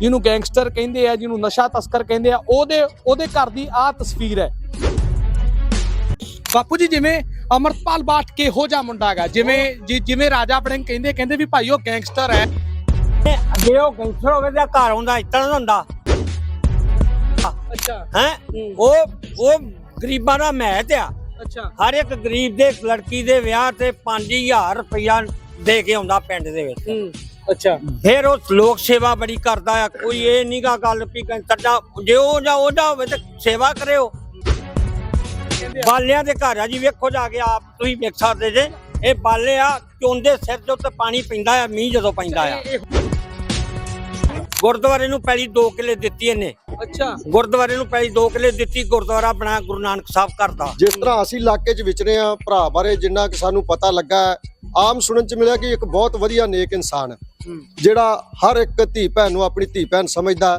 ਜਿਹਨੂੰ ਗੈਂਗਸਟਰ ਕਹਿੰਦੇ ਆ ਜਿਹਨੂੰ ਨਸ਼ਾ ਤਸਕਰ ਕਹਿੰਦੇ ਆ ਉਹਦੇ ਉਹਦੇ ਘਰ ਦੀ ਆ ਤਸਵੀਰ ਹੈ। ਬਾਪੂ ਜੀ ਜਿਵੇਂ ਅਮਰਪਾਲ ਬਾਟ ਕਿਹੋ ਜਿਹਾ ਮੁੰਡਾ ਹੈਗਾ ਜਿਵੇਂ ਜਿਵੇਂ ਰਾਜਾ ਵੜਿੰਗ ਕਹਿੰਦੇ ਕਹਿੰਦੇ ਵੀ ਭਾਈ ਉਹ ਗੈਂਗਸਟਰ ਹੈ। ਜੇ ਉਹ ਗੈਂਸਰ ਹੋਵੇ ਤਾਂ ਘਰ ਹੁੰਦਾ ਦਾ ਹੁੰਦਾ। ਅੱਛਾ। ਹੈ? ਉਹ ਉਹ ਗਰੀਬਾਂ ਦਾ ਮਹਿਤ ਆ। ਅੱਛਾ। ਹਰ ਇੱਕ ਗਰੀਬ ਦੇ ਲੜਕੀ ਦੇ ਵਿਆਹ ਤੇ 5000 ਰੁਪਇਆ ਦੇ ਕੇ ਆਉਂਦਾ ਪਿੰਡ ਦੇ ਵਿੱਚ। ਹੂੰ। ਅੱਛਾ। ਫਿਰ ਉਹ ਲੋਕ ਸੇਵਾ ਬੜੀ ਕਰਦਾ ਆ ਕੋਈ ਇਹ ਨਹੀਂਗਾ ਗੱਲ ਵੀ ਦਾ ਜੇ ਉਹ ਜਾਂ ਉਹਦਾ ਹੋਵੇ ਤਾਂ ਸੇਵਾ ਕਰਿਓ। ਬਾਲਿਆਂ ਦੇ ਘਰ ਆ ਜੀ ਵੇਖੋ ਜਾ ਕੇ ਆਪ ਤੁਸੀਂ ਵੇਖ ਸਕਦੇ ਜੇ। ਇਹ ਬਾਲੇ ਆ ਚੋਂਦੇ ਸਿਰ ਦੇ ਉੱਤੇ ਪਾਣੀ ਪੈਂਦਾ ਆ ਮੀਂਹ ਜਦੋਂ ਪੈਂਦਾ ਆ। ਗੁਰਦੁਆਰੇ ਨੂੰ ਪਹਿਲੀ 2 ਕਿੱਲੇ ਦਿੱਤੀ ਇਹਨੇ। ਅੱਛਾ। ਗੁਰਦੁਆਰੇ ਨੂੰ ਪਹਿਲੀ 2 ਕਿੱਲੇ ਦਿੱਤੀ ਗੁਰਦੁਆਰਾ ਬਣਾਇਆ ਗੁਰੂ ਨਾਨਕ ਸਾਹਿਬ ਕਰਦਾ ਜਿਸ ਤਰ੍ਹਾਂ ਅਸੀਂ ਇਲਾਕੇ 'ਚ ਵਿਚਰੇ ਆ ਭਰਾ ਬਾਰੇ ਜਿੰਨਾ ਕਿ ਸਾਨੂੰ ਪਤਾ ਲੱਗਾ ਆਮ ਸੁਣਨ 'ਚ ਮਿਲਿਆ ਕਿ ਇੱਕ ਬਹੁਤ ਵਧੀਆ ਨੇਕ ਇਨਸਾਨ ਹੈ। ਜਿਹੜਾ ਹਰ ਇੱਕ ਧੀ ਭੈਣ ਨੂੰ ਆਪਣੀ ਧੀ ਭੈਣ ਸਮਝਦਾ।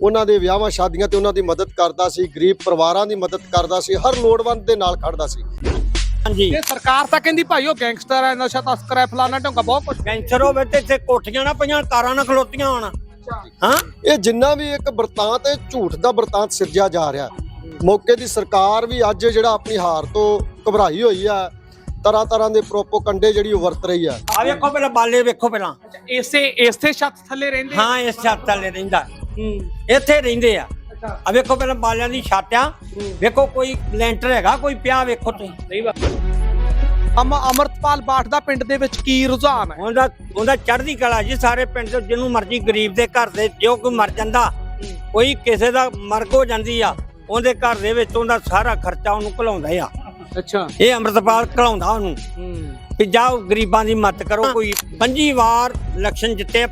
ਉਹਨਾਂ ਦੇ ਵਿਆਹਾਂ ਸ਼ਾਦੀਆਂ ਤੇ ਉਹਨਾਂ ਦੀ ਮਦਦ ਕਰਦਾ ਸੀ ਗਰੀਬ ਪਰਿਵਾਰਾਂ ਦੀ ਮਦਦ ਕਰਦਾ ਸੀ ਹਰ ਲੋੜਵੰਦ ਦੇ ਨਾਲ ਖੜਦਾ ਸੀ। ਹਾਂਜੀ। ਇਹ ਸਰਕਾਰ ਤਾਂ ਕਹਿੰਦੀ ਭਾਈ ਉਹ ਗੈਂਗਸਟਰ ਹੈ ਨਸ਼ਾ ਤਸਕਰ ਹੈ ਫਲਾਣਾ ਢੋਂਗਾ ਬਹੁਤ ਕੁਝ ਕੈਂਸਰ ਹੋਵੇ ਤੇ ਇੱਥੇ ਕੋਠੀਆਂ ਨਾ ਪਈਆਂ ਕਾਰਾਂ ਨਾ ਖਲੋਤੀਆਂ ਹੋਣ। ਹਾਂ? ਇਹ ਜਿੰਨਾ ਵੀ ਇੱਕ ਵਰਤਾਂਤ ਹੈ ਝੂਠ ਦਾ ਵਰਤਾਂਤ ਸਿਰਜਿਆ ਜਾ ਰਿਹਾ ਮੌਕੇ ਦੀ ਸਰਕਾਰ ਵੀ ਅੱਜ ਜਿਹੜਾ ਆਪਣੀ ਹਾਰ ਤੋਂ ਘਬਰਾਈ ਹੋਈ ਆ ਤਰ੍ਹਾਂ ਤਰ੍ਹਾਂ ਦੇ ਪ੍ਰੋਪੋਕੰਡੇ ਜਿਹੜੀ ਉਹ ਵਰਤ ਰਹੀ ਆ। ਆ ਵੇਖੋ ਪਹਿਲਾਂ ਬਾਲੇ ਵੇਖੋ ਪਹਿਲਾਂ। ਇਸੇ ਇਸੇ ਛੱਤ ਥੱਲੇ ਰਹਿੰਦੇ ਹਾਂ ਇਸ ਛੱਤ ਥੱਲੇ ਰਹਿੰਦਾ। ਹੂੰ। ਇੱਥੇ ਰਹਿੰਦੇ ਆ। ਆ ਵੇਖੋ ਪਹਿਲਾਂ ਬਾਲਿਆਂ ਦੀ ਛੱਤ ਆ। ਵੇਖੋ ਕੋਈ ਲੈਂਟਰ ਹੈਗਾ ਕੋਈ ਪਿਆ ਵੇਖੋ ਤੁਸੀਂ। ਅਮ ਅਮਰਤਪਾਲ ਬਾਠ ਦਾ ਪਿੰਡ ਦੇ ਵਿੱਚ ਕੀ ਰੁਝਾਨ ਹੈ? ਉਹਦਾ ਉਹਦਾ ਚੜ੍ਹਦੀ ਕਲਾ ਜੀ ਸਾਰੇ ਪਿੰਡ ਤੋਂ ਜਿਹਨੂੰ ਮਰਜ਼ੀ ਗਰੀਬ ਦੇ ਘਰ ਦੇ ਜੋ ਕੋਈ ਮਰ ਜਾਂਦਾ ਕੋਈ ਕਿਸੇ ਦਾ ਮਰਗ ਹੋ ਜਾਂਦੀ ਆ ਉਹਦੇ ਘਰ ਦੇ ਵਿੱਚ ਉਹਦਾ ਸਾਰਾ ਖਰਚਾ ਉਹਨੂੰ ਘਲਾਉਂਦਾ ਆ। ਅੱਛਾ। ਇਹ ਅੰਮ੍ਰਿਤਪਾਲ ਘਲਾਉਂਦਾ ਉਹਨੂੰ। ਹੂੰ। ਵੀ ਜਾਓ ਗਰੀਬਾਂ ਦੀ ਮਦਦ ਕਰੋ ਕੋਈ ਪੰਜੀ ਵਾਰ ਇਲੈਕਸ਼ਨ ਜਿੱਤੇ।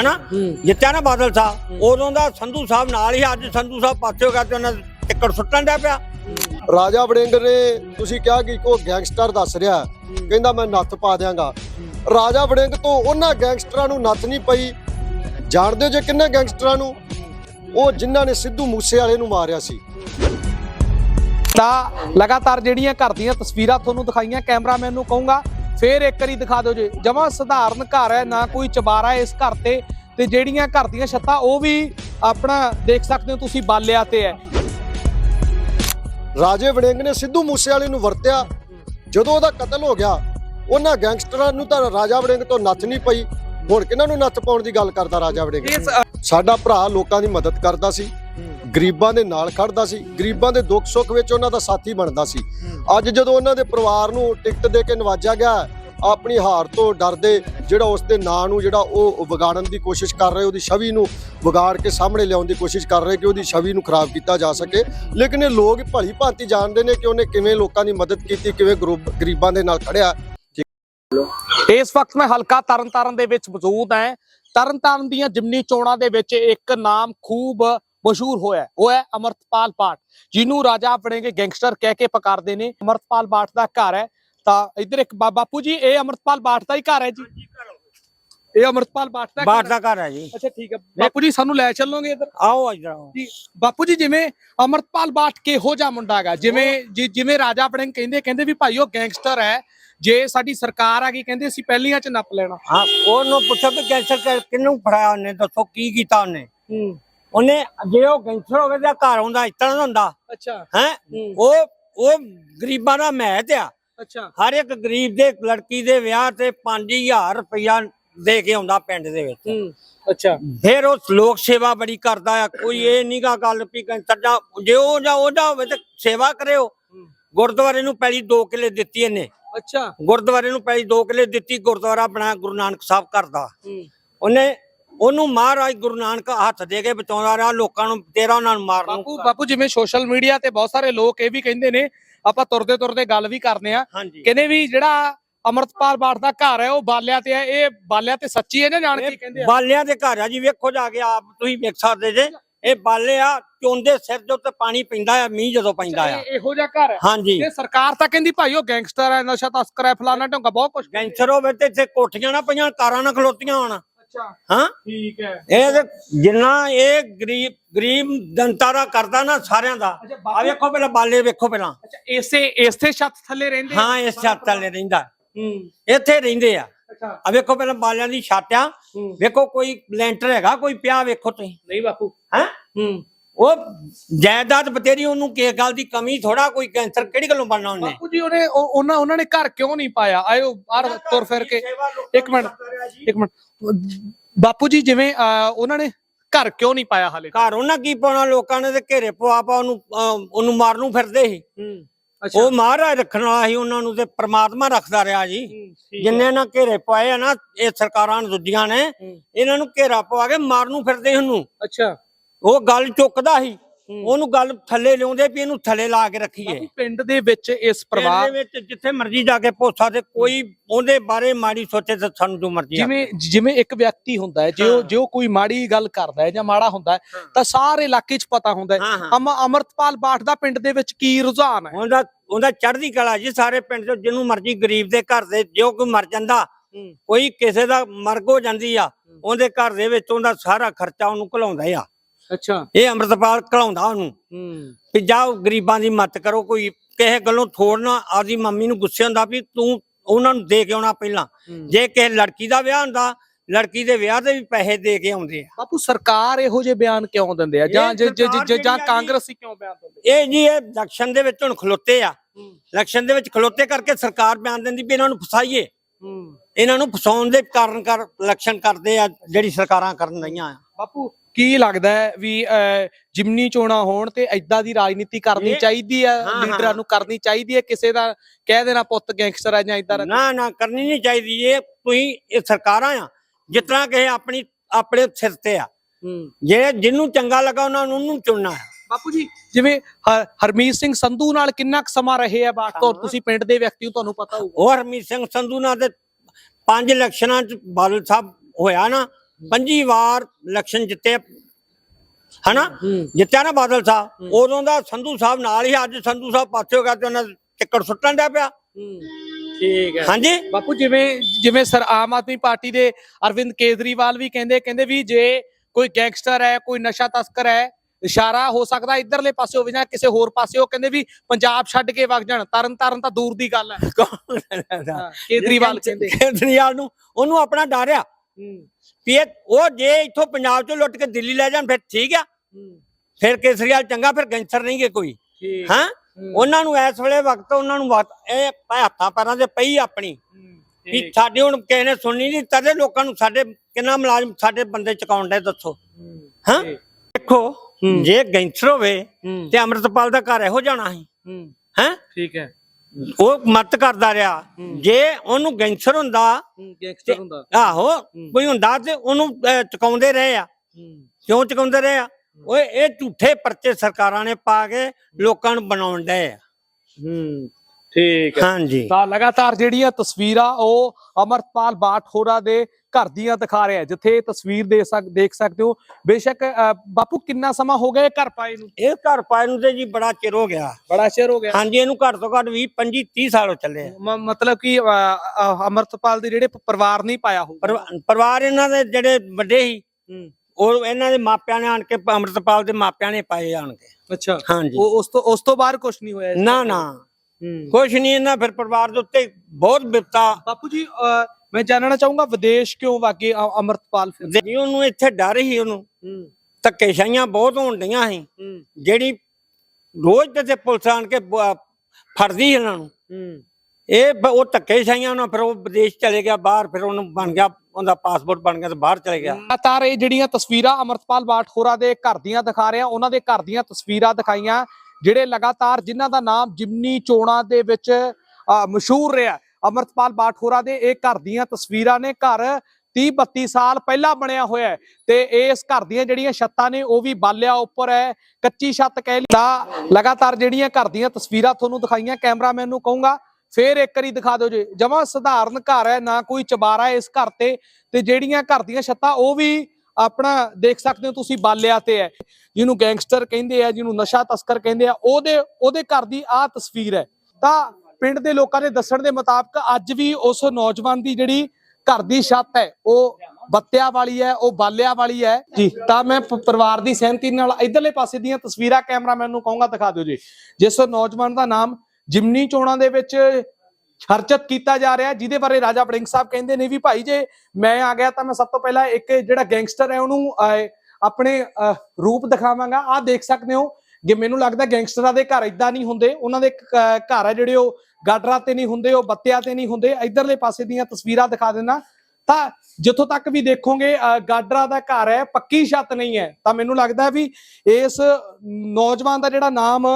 ਹਨਾ? ਹੂੰ। ਜਿੱਤਿਆ ਨਾ ਬਾਦਲ ਸਾਹਿਬ ਉਦੋਂ ਦਾ ਸੰਧੂ ਸਾਹਿਬ ਨਾਲ ਹੀ ਅੱਜ ਸੰਧੂ ਸਾਹਿਬ ਪਾਸੇ ਹੋ ਗਿਆ ਤੇ ਉਹਨਾਂ ਟਿੱਕੜ ਸੁੱਟਣ ਡਿਆ ਪਿਆ। ਰਾਜਾ ਵੜਿੰਗ ਨੇ ਤੁਸੀਂ ਕਿਹਾ ਕਿ ਉਹ ਗੈਂਗਸਟਰ ਦੱਸ ਰਿਹਾ। ਕਹਿੰਦਾ ਮੈਂ ਨੱਥ ਪਾ ਦਿਆਂਗਾ। ਰਾਜਾ ਵੜਿੰਗ ਤੋਂ ਉਹਨਾਂ ਗੈਂਗਸਟਰਾਂ ਨੂੰ ਨੱਥ ਨਹੀਂ ਪਈ। ਜਾਣਦੇ ਹੋ ਜੇ ਕਿੰਨੇ ਗੈਂਗਸਟਰਾਂ ਨੂੰ? ਉਹ ਜਿਨ੍ਹਾਂ ਨੇ ਸਿੱਧੂ ਮੂਸੇ ਵਾਲੇ ਨੂੰ ਮਾਰਿਆ ਸੀ। ਤਾਂ ਲਗਾਤਾਰ ਜਿਹੜੀਆਂ ਘਰ ਦੀਆਂ ਤਸਵੀਰਾਂ ਤੁਹਾਨੂੰ ਦਿਖਾਈਆਂ ਕੈਮਰਾਮੈਨ ਨੂੰ ਕਹੂੰਗਾ ਫੇਰ ਇੱਕ ਵਾਰੀ ਦਿਖਾ ਦਿਓ ਜੀ। ਜਮਾ ਸਧਾਰਨ ਘਰ ਹੈ ਨਾ ਕੋਈ ਚਬਾਰਾ ਹੈ ਇਸ ਘਰ ਤੇ। ਤੇ ਜਿਹੜੀਆਂ ਘਰ ਦੀਆਂ ਛੱਤਾਂ ਉਹ ਵੀ ਆਪਣਾ ਦੇਖ ਸਕਦੇ ਹੋ ਤੁਸੀਂ ਬਾਲਿਆ ਤੇ ਹੈ। ਰਾਜੇ ਵੜਿੰਗ ਨੇ ਸਿੱਧੂ ਮੂਸੇ ਵਾਲੇ ਨੂੰ ਵਰਤਿਆ। ਜਦੋਂ ਉਹਦਾ ਕਤਲ ਹੋ ਗਿਆ ਉਹਨਾਂ ਗੈਂਗਸਟਰਾਂ ਨੂੰ ਤਾਂ ਰਾਜਾ ਵੜਿੰਗ ਤੋਂ ਨੱਥ ਨਹੀਂ ਪਈ। ਹੁਣ ਕਿਹਨਾਂ ਨੂੰ ਨੱਥ ਪਾਉਣ ਦੀ ਗੱਲ ਕਰਦਾ ਰਾਜਾ ਵੜਿੰਗ? ਸਾਡਾ ਭਰਾ ਲੋਕਾਂ ਦੀ ਮਦਦ ਕਰਦਾ ਸੀ। ਗਰੀਬਾਂ ਦੇ ਨਾਲ ਖੜਦਾ ਸੀ, ਗਰੀਬਾਂ ਦੇ ਦੁੱਖ ਸੁੱਖ ਵਿੱਚ ਉਹਨਾਂ ਦਾ ਸਾਥੀ ਬਣਦਾ ਸੀ। ਅੱਜ ਜਦੋਂ ਉਹਨਾਂ ਦੇ ਪਰਿਵਾਰ ਨੂੰ ਟਿਕਟ ਦੇ ਕੇ ਨਵਾਜਿਆ ਗਿਆ, ਆਪਣੀ ਹਾਰ ਤੋਂ ਡਰਦੇ ਜਿਹੜਾ ਉਸ ਦੇ ਨਾਂ ਨੂੰ ਜਿਹੜਾ ਉਹ ਵਿਗਾੜਨ ਦੀ ਕੋਸ਼ਿਸ਼ ਕਰ ਰਹੇ, ਉਹਦੀ ਛਵੀ ਨੂੰ ਵਿਗਾੜ ਕੇ ਸਾਹਮਣੇ ਲਿਆਉਣ ਦੀ ਕੋਸ਼ਿਸ਼ ਕਰ ਰਹੇ ਕਿ ਉਹਦੀ ਛਵੀ ਨੂੰ ਖਰਾਬ ਕੀਤਾ ਜਾ ਸਕੇ। ਲੇਕਿਨ ਇਹ ਲੋਕ ਭਲੀ ਭਾਂਤੀ ਜਾਣਦੇ ਨੇ ਕਿ ਉਹਨੇ ਕਿਵੇਂ ਲੋਕਾਂ ਦੀ ਮਦਦ ਕੀਤੀ, ਕਿਵੇਂ ਗਰੂਬ- ਗਰੀਬਾਂ ਦੇ ਨਾਲ ਖੜਿਆ। ਇਸ ਵਕਤ ਮੈਂ ਹਲਕਾ ਤਰਨਤਾਰਨ ਦੇ ਵਿੱਚ ਮੌਜੂਦ ਹਾਂ। ਤਰਨਤਾਰਨ ਦੀਆਂ ਜਿਮਨੀ ਚੋਣਾਂ ਦੇ ਵਿੱਚ ਇੱਕ ਨਾਮ ਖੂਬ ਮਸ਼ਹੂਰ ਹੋਇਆ ਹੈ। ਉਹ ਹੈ ਅਮਰਤਪਾਲ ਬਾਠ ਜਿਹਨੂੰ ਰਾਜਾ ਬਣੇਗੇ ਗੈਂਗਸਟਰ ਕਹਿ ਕੇ ਪੁਕਾਰਦੇ ਨੇ। ਅਮਰਤਪਾਲ ਬਾਠ ਦਾ ਘਰ ਹੈ। ਤਾਂ ਇੱਧਰ ਇੱਕ ਬਾਪੂ ਜੀ ਇਹ ਅਮਰਤਪਾਲ ਬਾਠ ਦਾ ਹੀ ਘਰ ਹੈ ਜੀ। ਇਹ ਅਮਰਤਪਾਲ ਬਾਠ ਦਾ ਬਾਟ ਦਾ? ਘਰ ਹੈ ਜੀ। ਅੱਛਾ ਠੀਕ ਹੈ। ਬਾਪੂ ਜੀ ਸਾਨੂੰ ਲੈ ਚੱਲੋਗੇ ਇੱਧਰ? ਆਓ ਇੱਧਰ ਆਓ। ਜੀ ਬਾਪੂ ਜੀ ਜਿਵੇਂ ਅਮਰਤਪਾਲ ਬਾਠ ਕਿਹੋ ਜਿਹਾ ਮੁੰਡਾ ਹੈਗਾ ਜਿਵੇਂ ਜਿਵੇਂ ਰਾਜਾ ਵੜਿੰਗ ਕਹਿੰਦੇ ਕਹਿੰਦੇ ਵੀ ਭਾਈ ਉਹ ਗੈਂਗਸਟਰ ਹੈ। ਜੇ ਸਾਡੀ ਸਰਕਾਰ ਆ ਗਈ ਕਹਿੰਦੇ ਅਸੀਂ ਪਹਿਲੀਆਂ ਚ ਨੱਪ ਲੈਣਾ। ਹਾਂ ਉਹਨੂੰ ਪੁੱਛੋ ਕਿ ਕੈਂਸਰ ਕਿ- ਕਿਹਨੂੰ ਫੜਾਇਆ ਉਹਨੇ ਦੱਸੋ ਕੀ ਕੀਤਾ ਉਹਨੇ। ਹੂੰ। ਉਹਨੇ ਜੇ ਉਹ ਕੈਂਸਰ ਹੋਵੇ ਤਾਂ ਘਰ ਹੁੰਦਾ ਦਾ ਹੁੰਦਾ। ਅੱਛਾ। ਹੈ? ਉਹ ਉਹ ਗਰੀਬਾਂ ਦਾ ਮਹਿਤ ਆ। ਅੱਛਾ। ਹਰ ਇੱਕ ਗਰੀਬ ਦੇ ਲੜਕੀ ਦੇ ਵਿਆਹ ਤੇ 5000 ਰੁਪਇਆ ਦੇ ਕੇ ਆਉਂਦਾ ਪਿੰਡ ਦੇ ਵਿੱਚ। ਅੱਛਾ। ਫਿਰ ਉਹ ਲੋਕ ਸੇਵਾ ਬੜੀ ਕਰਦਾ ਆ। ਕੋਈ ਇਹ ਨਹੀਂਗਾ ਗੱਲ ਵੀ ਦਾ ਜੇ ਉਹ ਜਾਂ ਉਹਦਾ ਹੋਵੇ ਤਾਂ ਸੇਵਾ ਕਰਿਓ। ਗੁਰਦੁਆਰੇ ਨੂੰ ਪਹਿਲੀ 2 ਕਿੱਲੇ ਦਿੱਤੀ ਇਹਨੇ। ਅੱਛਾ। ਗੁਰਦੁਆਰੇ ਨੂੰ ਪਹਿਲੀ 2 ਕਿੱਲੇ ਦਿੱਤੀ ਗੁਰਦੁਆਰਾ ਬਣਾਇਆ ਗੁਰੂ ਨਾਨਕ ਸਾਹਿਬ ਕਰਦਾ ਹੂੰ। ਉਹਨੇ ਉਹਨੂੰ ਮਹਾਰਾਜ ਗੁਰੂ ਨਾਨਕ ਹੱਥ ਦੇ ਕੇ ਬਚਾਉਂਦਾ ਰਿਹਾ ਲੋਕਾਂ ਨੂੰ ਤੇਰਾ ਉਹਨਾਂ ਨੂੰ ਮਾਰਨ ਬਾਪੂ ਨੂੰ। ਬਾਪੂ ਜਿਵੇਂ ਸੋਸ਼ਲ ਮੀਡੀਆ ਤੇ ਬਹੁਤ ਸਾਰੇ ਲੋਕ ਇਹ ਵੀ ਕਹਿੰਦੇ ਨੇ ਆਪਾਂ ਤੁਰਦੇ ਤੁਰਦੇ ਗੱਲ ਵੀ ਕਰਦੇ ਆ ਹਾਂਜੀ। ਕਹਿੰਦੇ ਵੀ ਜਿਹੜਾ ਅਮਰਤਪਾਲ ਬਾਠ ਦਾ ਘਰ ਹੈ ਉਹ ਬਾਲਿਆ ਤੇ ਹੈ ਇਹ ਬਾਲਿਆ ਤੇ ਸੱਚੀ ਹੈ ਨਾ ਜਾਣ ਕੇ ਕਹਿੰਦੇ ਆ? ਬਾਲਿਆਂ ਦੇ ਘਰ ਆ ਜੀ ਵੇਖੋ ਜਾ ਕੇ ਆਪ ਤੁਸੀਂ ਵੇਖ ਸਕਦੇ ਜੇ। ਇਹ ਬਾਲੇ ਆ ਚੋਂਦੇ ਸਿਰ ਦੇ ਉੱਤੇ ਪਾਣੀ ਪੈਂਦਾ ਆ ਮੀਂਹ ਜਦੋਂ ਪੈਂਦਾ ਆ। ਇਹ- ਇਹੋ ਜਿਹਾ ਘਰ ਹੈ? ਹਾਂਜੀ। ਤੇ ਸਰਕਾਰ ਤਾਂ ਕਹਿੰਦੀ ਭਾਈ ਉਹ ਗੈਂਗਸਟਰ ਹੈ ਨਸ਼ਾ ਤਸਕਰ ਹੈ ਫਲਾਣਾ ਢੋਂਗਾ ਬਹੁਤ ਕੁਝ ਕੈਂਸਰ ਹੋਵੇ ਤੇ ਇੱਥੇ ਕੋਠੀਆਂ ਨਾ ਪਈਆਂ ਕਾਰਾਂ ਨਾ ਖਲੋਤੀਆਂ ਹੋਣ। ਅੱਛਾ। ਹਾਂ? ਠੀਕ ਹੈ। ਇਹ ਤੇ ਜਿੰਨਾ ਇਹ ਗਰੀਬ ਗਰੀਬ ਜਨਤਾ ਦਾ ਕਰਦਾ ਨਾ ਸਾਰਿਆਂ ਦਾ। ਅੱਛਾ ਆ ਵੇਖੋ ਪਹਿਲਾਂ ਬਾਲੇ ਵੇਖੋ ਪਹਿਲਾਂ। ਅੱਛਾ ਇਸੇ ਇਸੇ ਛੱਤ ਥੱਲੇ ਰਹਿੰਦੇ ਹਾਂ ਇਸ ਛੱਤ ਥੱਲੇ ਰਹਿੰਦਾ। ਹੂੰ। ਇੱਥੇ ਰਹਿੰਦੇ ਆ। ਅੱਛਾ। ਆ ਵੇਖੋ ਪਹਿਲਾਂ ਬਾਲਿਆਂ ਦੀ ਛੱਤ ਆ। ਵੇਖੋ ਕੋਈ ਲੈਂਟਰ ਹੈਗਾ ਕੋਈ ਪਿਆ ਵੇਖੋ ਤੁਸੀਂ। ਨਹੀਂ ਬਾਪੂ। ਹੈ? ਹੂੰ। ਉਹ ਜਾਇਦਾਦ ਬਤੇਰੀ ਉਹਨੂੰ ਕਿਸ ਗੱਲ ਦੀ ਕਮੀ ਥੋੜਾ ਕੋਈ ਕੈਂਸਰ ਕਿਹੜੀ ਗੱਲੋਂ ਬਣਨਾ ਉਹਨੇ? ਬਾਪੂ ਜੀ ਉਹਨੇ ਉਹ- ਉਹਨਾਂ ਉਹਨਾਂ ਨੇ ਘਰ ਕਿਉਂ ਨਹੀਂ ਪਾਇਆ? ਆਇਓ ਬਾਹਰ ਤੁਰ ਫਿਰ ਕੇ। ਇੱਕ ਮਿੰਟ ਇੱਕ ਮਿੰਟ। ਬਾਪੂ ਜੀ ਜਿਵੇਂ ਅਹ, ਉਹਨਾਂ ਨੇ ਘਰ ਕਿਉਂ ਨਹੀਂ ਪਾਇਆ ਹਾਲੇ ਘਰ ਉਹਨਾਂ ਕੀ ਪਾਉਣਾ ਲੋਕਾਂ ਨੇ ਤੇ ਘੇਰੇ ਪਵਾ ਪਾ ਉਹਨੂੰ ਅਹ, ਉਹਨੂੰ ਮਾਰਨ ਨੂੰ ਫਿਰਦੇ ਸੀ। ਹੂੰ ਉਹ ਮਹਾਰਾਜ ਰੱਖਣ ਵਾਲਾ ਸੀ ਉਹਨਾਂ ਨੂੰ ਤੇ ਪ੍ਰਮਾਤਮਾ ਰੱਖਦਾ ਰਿਹਾ ਜੀ। ਜਿੰਨੇ ਨਾ ਘੇਰੇ ਪਵਾਏ ਆ ਨਾ ਇਹ ਸਰਕਾਰਾਂ ਨੇ ਦੂਜੀਆਂ ਨੇ ਇਹਨਾਂ ਨੂੰ ਘੇਰਾ ਪਵਾ ਕੇ ਮਾਰਨ ਨੂੰ ਫਿਰਦੇ ਸੀ ਉਹਨੂੰ। ਅੱਛਾ। ਉਹ ਗੱਲ ਚੁੱਕਦਾ ਸੀ। ਉਹਨੂੰ ਗੱਲ ਥੱਲੇ ਲਿਆਉਂਦੇ ਵੀ ਇਹਨੂੰ ਥੱਲੇ ਲਾ ਕੇ ਰੱਖੀਏ। ਪਿੰਡ ਦੇ ਵਿੱਚ ਇਸ ਪਰਿਵਾਰ ਦੇ ਵਿੱਚ ਜਿੱਥੇ ਮਰਜ਼ੀ ਜਾ ਕੇ ਭੋਸਾ ਤੇ ਕੋਈ ਉਹਦੇ ਬਾਰੇ ਮਾੜੀ ਸੋਚੇ ਤਾਂ ਸਾਨੂੰ ਜੋ ਮਰਜ਼ੀ। ਜਿਵੇਂ ਜਿਵੇਂ ਇੱਕ ਵਿਅਕਤੀ ਹੁੰਦਾ ਹੈ ਜੇ ਉਹ। ਜੇ ਉਹ ਕੋਈ ਮਾੜੀ ਗੱਲ ਕਰਦਾ ਹੈ ਜਾਂ ਮਾੜਾ ਹੁੰਦਾ ਹੈ। ਤਾਂ ਸਾਰੇ ਇਲਾਕੇ 'ਚ ਪਤਾ ਹੁੰਦਾ ਹਾਂ। ਅਮ ਅਮਰਤਪਾਲ ਬਾਠ ਦਾ ਪਿੰਡ ਦੇ ਵਿੱਚ ਕੀ ਰੁਝਾਨ ਹੈ? ਉਹਦਾ ਉਹਦਾ ਚੜ੍ਹਦੀ ਕਲਾ ਜੀ ਸਾਰੇ ਪਿੰਡ ਚੋਂ ਜਿਹਨੂੰ ਮਰਜ਼ੀ ਗਰੀਬ ਦੇ ਘਰ ਦੇ ਜੋ ਕੋਈ ਮਰ ਜਾਂਦਾ ਕੋਈ ਕਿਸੇ ਦਾ ਮਰਗ ਹੋ ਜਾਂਦੀ ਆ ਉਹਦੇ ਘਰ ਦੇ ਵਿੱਚ ਉਹਦਾ ਸਾਰਾ ਖਰਚਾ ਉਹਨੂੰ ਘਲਾਉਂਦਾ ਆ। ਅੱਛਾ। ਇਹ ਅੰਮ੍ਰਿਤਪਾਲ ਘਲਾਉਂਦਾ ਉਹਨੂੰ। ਹੂੰ। ਵੀ ਜਾਓ ਗਰੀਬਾਂ ਦੀ ਮਦਦ ਕਰੋ ਕੋਈ ਕਿਸੇ ਗੱਲੋਂ ਥੋੜਨਾ ਆਪਦੀ ਮੰਮੀ ਨੂੰ ਗੁੱਸੇ ਹੁੰਦਾ ਵੀ ਤੂੰ ਉਹਨਾਂ ਨੂੰ ਦੇ ਕੇ ਆਉਣਾ ਪਹਿਲਾਂ। ਜੇ ਕਿਸੇ ਲੜਕੀ ਦਾ ਵਿਆਹ ਹੁੰਦਾ ਲੜਕੀ ਦੇ ਵਿਆਹ ਦੇ ਵੀ ਪੈਸੇ ਦੇ ਕੇ ਆਉਂਦੇ ਆ। ਬਾਪੂ ਸਰਕਾਰ ਇਹੋ ਜਿਹੇ ਬਿਆਨ ਕਿਉਂ ਦਿੰਦੇ ਆ? ਜਾਂ ਜ- ਕਾਂਗਰਸੀ ਕਿਉਂ ਬਿਆਨ ਦਿੰਦੇ? ਇਹ ਜੀ ਇਹ ਇਲੈਕਸ਼ਨ ਦੇ ਵਿੱਚ ਹੁਣ ਖਲੋਤੇ ਆ। ਇਲੈਕਸ਼ਨ ਦੇ ਵਿੱਚ ਖਲੋਤੇ ਕਰਕੇ ਸਰਕਾਰ ਬਿਆਨ ਦਿੰਦੀ ਵੀ ਇਹਨਾਂ ਨੂੰ ਫਸਾਈਏ। ਇਹਨਾਂ ਨੂੰ ਫਸਾਉਣ ਦੇ ਕਾਰਨ ਕਰ ਇਲੈਕਸ਼ਨ ਕਰਦੇ ਆ ਜਿਹੜੀ ਸਰਕਾਰਾਂ ਕਰਨ ਰਹੀਆਂ ਆ। ਬਾਪੂ ਕੀ ਲੱਗਦਾ ਹੈ ਵੀ ਜਿਮਨੀ ਚੋਣਾਂ ਹੋਣ ਤੇ ਐਦਾਂ ਦੀ ਰਾਜਨੀਤੀ ਕਰਨੀ ਚਾਹੀਦੀ ਹੈ ਹਾਂ, ਲੀਡਰਾਂ ਹਾਂ। ਨੂੰ ਕਰਨੀ ਚਾਹੀਦੀ ਹੈ ਕਿਸੇ ਦਾ ਕਹਿ ਦੇਣਾ ਪੁੱਤ ਗੈਂਗਸਟਰ ਆ ਜਾਂ ਇਦਾਂ ਨਾ ਨਾ ਕਰਨੀ ਨਹੀਂ ਚਾਹੀਦੀ ਇਹ ਤੁਸੀਂ ਇਹ ਸਰਕਾਰਾਂ ਆ ਤਰ੍ਹਾਂ ਕਿ ਆਪਣੀ ਆਪਣੇ ਸਿਰ ਤੇ ਆ। ਹੂੰ। ਜੇ ਜਿਹਨੂੰ ਚੰਗਾ ਲੱਗਾ ਉਹਨਾਂ ਨੂੰ ਉਹਨੂੰ ਚੁਣਨਾ ਆ ਬਾਪੂ ਜੀ ਜਿਵੇਂ ਹ- ਹਰਮੀਤ ਸਿੰਘ ਸੰਧੂ ਨਾਲ ਕਿੰਨਾ ਕੁ ਸਮਾਂ ਰਹੇ ਆ ਹਾਂ। ਤੁਸੀਂ ਪਿੰਡ ਦੇ ਵਿਅਕਤੀ ਹੋ ਤੁਹਾਨੂੰ ਪਤਾ ਹੋਊਗਾ। ਉਹ ਹਰਮੀਤ ਸਿੰਘ ਸੰਧੂ ਨਾਲ ਤੇ ਪੰਜ ਇਲੈਕਸ਼ਨਾਂ ਚ ਬਾਦਲ ਸਾਹਿਬ ਹੋਇਆ ਨਾ ਪੰਜੀ ਵਾਰ ਇਲੈਕਸ਼ਨ ਜਿੱਤੇ। ਹਨਾ? ਹੂੰ। ਜਿੱਤਿਆ ਨਾ ਬਾਦਲ ਸਾਹਿਬ। ਹੂੰ। ਉਦੋਂ ਦਾ ਸੰਧੂ ਸਾਹਿਬ ਨਾਲ ਹੀ ਅੱਜ ਸੰਧੂ ਸਾਹਿਬ ਪਾਸੇ ਹੋ ਗਿਆ ਤੇ ਉਹਨਾਂ ਟਿੱਕੜ ਸੁੱਟਣ ਦਾ ਪਿਆ। ਠੀਕ ਹੈ। ਹਾਂਜੀ? ਬਾਪੂ ਜਿਵੇਂ ਜਿਵੇਂ ਸਰ ਆਮ ਆਦਮੀ ਪਾਰਟੀ ਦੇ ਅਰਵਿੰਦ ਕੇਜਰੀਵਾਲ ਵੀ ਕਹਿੰਦੇ ਕਹਿੰਦੇ ਵੀ ਜੇ ਕੋਈ ਗੈਂਗਸਟਰ ਹੈ ਕੋਈ ਨਸ਼ਾ ਤਸਕਰ ਹੈ ਇਸ਼ਾਰਾ ਹੋ ਸਕਦਾ ਇਧਰਲੇ ਪਾਸੇ ਹੋਵੇ ਜਾਂ ਕਿਸੇ ਹੋਰ ਪਾਸੇ ਉਹ ਕਹਿੰਦੇ ਵੀ ਪੰਜਾਬ ਛੱਡ ਕੇ ਵਗ ਜਾਣ। ਤਰਨ ਤਾਰਨ ਤਾਂ ਦੂਰ ਦੀ ਗੱਲ ਹੈ। ਹਾਂ, ਕੇਜਰੀਵਾਲ ਕਹਿੰਦੇ। ਕੇਜਰੀਵਾਲ ਨੂੰ ਉਹਨੂੰ ਆਪਣਾ ਡਰ ਆ। ਵੀ ਇਹ ਉਹ ਜੇ ਇੱਥੋਂ ਪੰਜਾਬ ਚੋਂ ਲੁੱਟ ਕੇ ਦਿੱਲੀ ਲੈ ਜਾਣ ਫਿਰ ਠੀਕ ਆ। ਫਿਰ ਕੇਜਰੀਵਾਲ ਚੰਗਾ ਫਿਰ ਗੈਂਸਰ ਨਹੀਂ ਗੇ ਕੋਈ। ਹਾਂ? ਉਹਨਾਂ ਨੂੰ ਇਸ ਵੇਲੇ ਵਕਤ ਉਹਨਾਂ ਨੂੰ ਵਕਤ ਇਹ ਹੱਥਾਂ ਪੈਰਾਂ ਦੇ ਪਈ ਆਪਣੀ। ਵੀ ਸਾਡੇ ਹੁਣ ਕਿਸੇ ਨੇ ਸੁਣਨੀ ਨਹੀਂ ਤਦੇ ਲੋਕਾਂ ਨੂੰ ਸਾਡੇ ਕਿੰਨਾ ਮੁਲਾਜ਼ਮ ਸਾਡੇ ਬੰਦੇ ਚਕਾਉਣ ਦੇ ਦੱਸੋ। ਹਾਂ। ਦੇਖੋ। ਜੇ ਗੈਂਸਰ ਹੋਵੇ ਤੇ ਅੰਮ੍ਰਿਤਪਾਲ ਦਾ ਘਰ ਇਹੋ ਜਾਣਾ ਸੀ। ਹੈ? ਠੀਕ ਹੈ। ਉਹ ਮਤ ਕਰਦਾ ਰਿਹਾ। ਜੇ ਉਹਨੂੰ ਗੈਂਸਰ ਹੁੰਦਾ ਗੈਂਗਸਟਰ ਹੁੰਦਾ। ਆਹੋ ਕੋਈ ਹੁੰਦਾ ਤੇ ਉਹਨੂੰ ਚੁਕਾਉਂਦੇ ਰਹੇ ਆ। ਕਿਉਂ ਚੁਕਾਉਂਦੇ ਰਹੇ ਆ? ਓਏ ਇਹ ਝੂਠੇ ਪਰਚੇ ਸਰਕਾਰਾਂ ਨੇ ਪਾ ਕੇ ਲੋਕਾਂ ਨੂੰ ਬਣਾਉਣ ਡਏ ਆ। ਹੂੰ ਠੀਕ ਹਾਂਜੀ। ਤਾਂ ਲਗਾਤਾਰ ਜਿਹੜੀਆਂ ਤਸਵੀਰਾਂ ਉਹ ਅਮਰਪਾਲ ਬਾਠ ਹੋਰਾਂ ਦੇ ਘਰ ਦੀਆਂ ਦਿਖਾ ਰਿਹਾ ਜਿੱਥੇ ਤਸਵੀਰ ਦੇ ਸਕ ਦੇਖ ਸਕਦੇ ਹੋ। ਬੇਸ਼ੱਕ ਬਾਪੂ ਕਿੰਨਾ ਸਮਾਂ ਹੋ ਗਿਆ ਘਰ ਪਾਏ ਨੂੰ? ਇਹ ਘਰ ਪਾਏ ਨੂੰ ਤੇ ਜੀ ਬੜਾ ਚਿਰ ਹੋ ਗਿਆ। ਬੜਾ ਚਿਰ ਹੋ ਗਿਆ। ਹਾਂਜੀ ਇਹਨੂੰ ਘੱਟ ਤੋਂ ਘੱਟ 20 25 30 ਸਾਲ ਹੋ ਚੱਲੇ ਆ। ਮਤਲਬ ਕਿ ਅਮਰਤਪਾਲ ਦੇ ਜਿਹੜੇ ਪਰਿਵਾਰ ਨਹੀਂ ਪਾਇਆ ਪਰਿਵਾ- ਪਰਿਵਾਰ ਇਹਨਾਂ ਦੇ ਜਿਹੜੇ ਵੱਡੇ ਸੀ ਹੂੰ। ਉਹ ਇਹਨਾਂ ਦੇ ਮਾਪਿਆਂ ਨੇ ਆਣ ਕੇ ਅੰਮ੍ਰਿਤਪਾਲ ਦੇ ਮਾਪਿਆਂ ਨੇ ਪਾਏ ਆਣ ਕੇ ਅੱਛਾ। ਹਾਂਜੀ। ਉਹ ਉਸ ਤੋਂ ਉਸ ਤੋਂ ਬਾਅਦ ਕੁਝ ਨਹੀਂ ਹੋਇਆ ਨਾ ਨਾ। ਹੂੰ। ਕੁਛ ਨਹੀਂ ਇਹਨਾਂ ਫਿਰ ਪਰਿਵਾਰ ਦੇ ਉੱਤੇ ਬਹੁਤ ਬਿਪਤਾ। ਬਾਪੂ ਜੀ ਮੈਂ ਜਾਣਨਾ ਚਾਹੂੰਗਾ ਵਿਦੇਸ਼ ਕਿਉਂ ਵਾਗੇ ਅ- ਅਮਰਤਪਾਲ ਫਿਰ? ਜੀ ਉਹਨੂੰ ਇੱਥੇ ਡਰ ਹੀ ਉਹਨੂੰ। ਹੂੰ। ਧੱਕੇਸ਼ਾਹੀਆਂ ਬਹੁਤ ਹੋਣ ਡੀਆਂ ਸੀ। ਹੂੰ। ਜਿਹੜੀ ਰੋਜ਼ ਤੇ ਪੁਲਿਸ ਆਣ ਕੇ ਫੜਦੀ ਇਹਨਾਂ ਨੂੰ। ਇਹ ਉਹ ਧੱਕੇਸ਼ਾਹੀਆਂ ਨਾਲ ਫਿਰ ਉਹ ਵਿਦੇਸ਼ ਚਲੇ ਗਿਆ ਬਾਹਰ ਫਿਰ ਉਹਨੂੰ ਬਣ ਗਿਆ ਉਹਦਾ ਪਾਸਪੋਰਟ ਬਣ ਗਿਆ ਤੇ ਬਾਹਰ ਚਲੇ ਗਿਆ। ਲਗਾਤਾਰ ਇਹ ਜਿਹੜੀਆਂ ਤਸਵੀਰਾਂ ਅਮਰਤਪਾਲ ਬਾਠ ਹੋਰਾਂ ਦੇ ਘਰ ਦੀਆਂ ਦਿਖਾ ਰਿਹਾ ਉਹਨਾਂ ਦੇ ਘਰ ਦੀਆਂ ਤਸਵੀਰਾਂ ਦਿਖਾਈਆਂ ਜਿਹੜੇ ਲਗਾਤਾਰ ਜਿਨ੍ਹਾਂ ਦਾ ਨਾਮ ਜਿਮਨੀ ਚੋਣਾਂ ਦੇ ਵਿੱਚ ਮਸ਼ਹੂਰ ਰਿਹਾ। ਅਮਰਤਪਾਲ ਬਾਠੋਰਾ ਦੇ ਇਹ ਘਰ ਦੀਆਂ ਤਸਵੀਰਾਂ ਨੇ। ਘਰ 30 32 ਸਾਲ ਪਹਿਲਾਂ ਬਣਿਆ ਹੋਇਆ ਹੈ ਤੇ ਇਸ ਘਰ ਦੀਆਂ ਜਿਹੜੀਆਂ ਛੱਤਾਂ ਨੇ ਉਹ ਵੀ ਬਾਲਿਆ ਉੱਪਰ ਹੈ। ਕੱਚੀ ਛੱਤ ਕਹਿ ਲਈ। ਲਗਾਤਾਰ ਜਿਹੜੀਆਂ ਘਰ ਦੀਆਂ ਤਸਵੀਰਾਂ ਤੁਹਾਨੂੰ ਦਿਖਾਈਆਂ, ਕੈਮਰਾਮੈਨ ਨੂੰ ਕਹੂੰਗਾ, ਫੇਰ ਇੱਕ ਵਾਰੀ ਦਿਖਾ ਦਿਓ ਜੀ। ਜਮਾ ਸਧਾਰਨ ਘਰ ਹੈ, ਨਾ ਕੋਈ ਚਬਾਰਾ ਇਸ ਘਰ ਤੇ। ਤੇ ਜਿਹੜੀਆਂ ਘਰ ਦੀਆਂ ਛੱਤਾਂ, ਉਹ ਵੀ ਆਪਣਾ ਦੇਖ ਸਕਦੇ ਹੋ ਤੁਸੀਂ ਬਾਲਿਆ ਤੇ ਹੈ। ਜਿਹਨੂੰ ਗੈਂਗਸਟਰ ਕਹਿੰਦੇ ਆ, ਜਿਹਨੂੰ ਨਸ਼ਾ ਤਸਕਰ ਕਹਿੰਦੇ ਆ, ਉਹਦੇ ਉਹਦੇ ਘਰ ਦੀ ਆਹ ਤਸਵੀਰ ਹੈ। ਤਾਂ ਪਿੰਡ ਦੇ ਲੋਕਾਂ ਦੇ ਦੱਸਣ ਦੇ ਮੁਤਾਬਕ ਅੱਜ ਵੀ ਉਸ ਨੌਜਵਾਨ ਦੀ ਜਿਹੜੀ ਘਰ ਦੀ ਛੱਤ ਹੈ ਉਹ ਬੱਤਿਆਂ ਵਾਲੀ ਹੈ ਉਹ ਬਾਲਿਆ ਵਾਲੀ ਹੈ। ਜੀ। ਤਾਂ ਮੈਂ ਪਰਿਵਾਰ ਦੀ ਸਹਿਮਤੀ ਨਾਲ ਇਧਰਲੇ ਪਾਸੇ ਦੀਆਂ ਤਸਵੀਰਾਂ ਕੈਮਰਾਮੈਨ ਨੂੰ ਕਹੂੰਗਾ ਦਿਖਾ ਦਿਓ ਜੀ। ਜਿਸ ਨੌਜਵਾਨ ਦਾ ਨਾਮ ਜਿਮਨੀ ਚੋਣਾਂ ਦੇ ਵਿੱਚ ਹਰਚਤ ਕੀਤਾ ਜਾ ਰਿਹਾ ਜਿਹਦੇ ਬਾਰੇ ਰਾਜਾ ਵੜਿੰਗ ਸਾਹਿਬ ਕਹਿੰਦੇ ਨੇ ਵੀ ਭਾਈ ਜੇ ਮੈਂ ਆ ਗਿਆ ਤਾਂ ਮੈਂ ਸਭ ਤੋਂ ਪਹਿਲਾਂ ਇੱਕ ਜਿਹੜਾ ਗੈਂਗਸਟਰ ਹੈ ਉਹਨੂੰ ਆਪਣੇ ਰੂਪ ਦਿਖਾਵਾਂਗਾ। ਆਹ ਦੇਖ ਸਕਦੇ ਹੋ ਜੇ ਮੈਨੂੰ ਲੱਗਦਾ ਗੈਂਗਸਟਰਾਂ ਦੇ ਘਰ ਇਦਾਂ ਨਹੀਂ ਹੁੰਦੇ ਉਹਨਾਂ ਦੇ ਘਰ ਹੈ ਜਿਹੜੇ ਉਹ ਗਾਡਰਾਂ ਤੇ ਨਹੀਂ ਹੁੰਦੇ ਉਹ ਬੱਤਿਆਂ ਤੇ ਨਹੀਂ ਹੁੰਦੇ ਇਧਰਲੇ ਪਾਸੇ ਦੀਆਂ ਤਸਵੀਰਾਂ ਦਿਖਾ ਦੇਣਾ ਤਾਂ ਜਿੱਥੋਂ ਤੱਕ ਵੀ ਦੇਖੋਗੇ ਅਹ, ਗਾਡਰਾਂ ਦਾ ਘਰ ਹੈ ਪੱਕੀ ਛੱਤ ਨਹੀਂ ਹੈ ਤਾਂ ਮੈਨੂੰ ਲੱਗਦਾ ਵੀ ਇਸ ਨੌਜਵਾਨ ਦਾ ਜਿਹੜਾ ਨਾਮ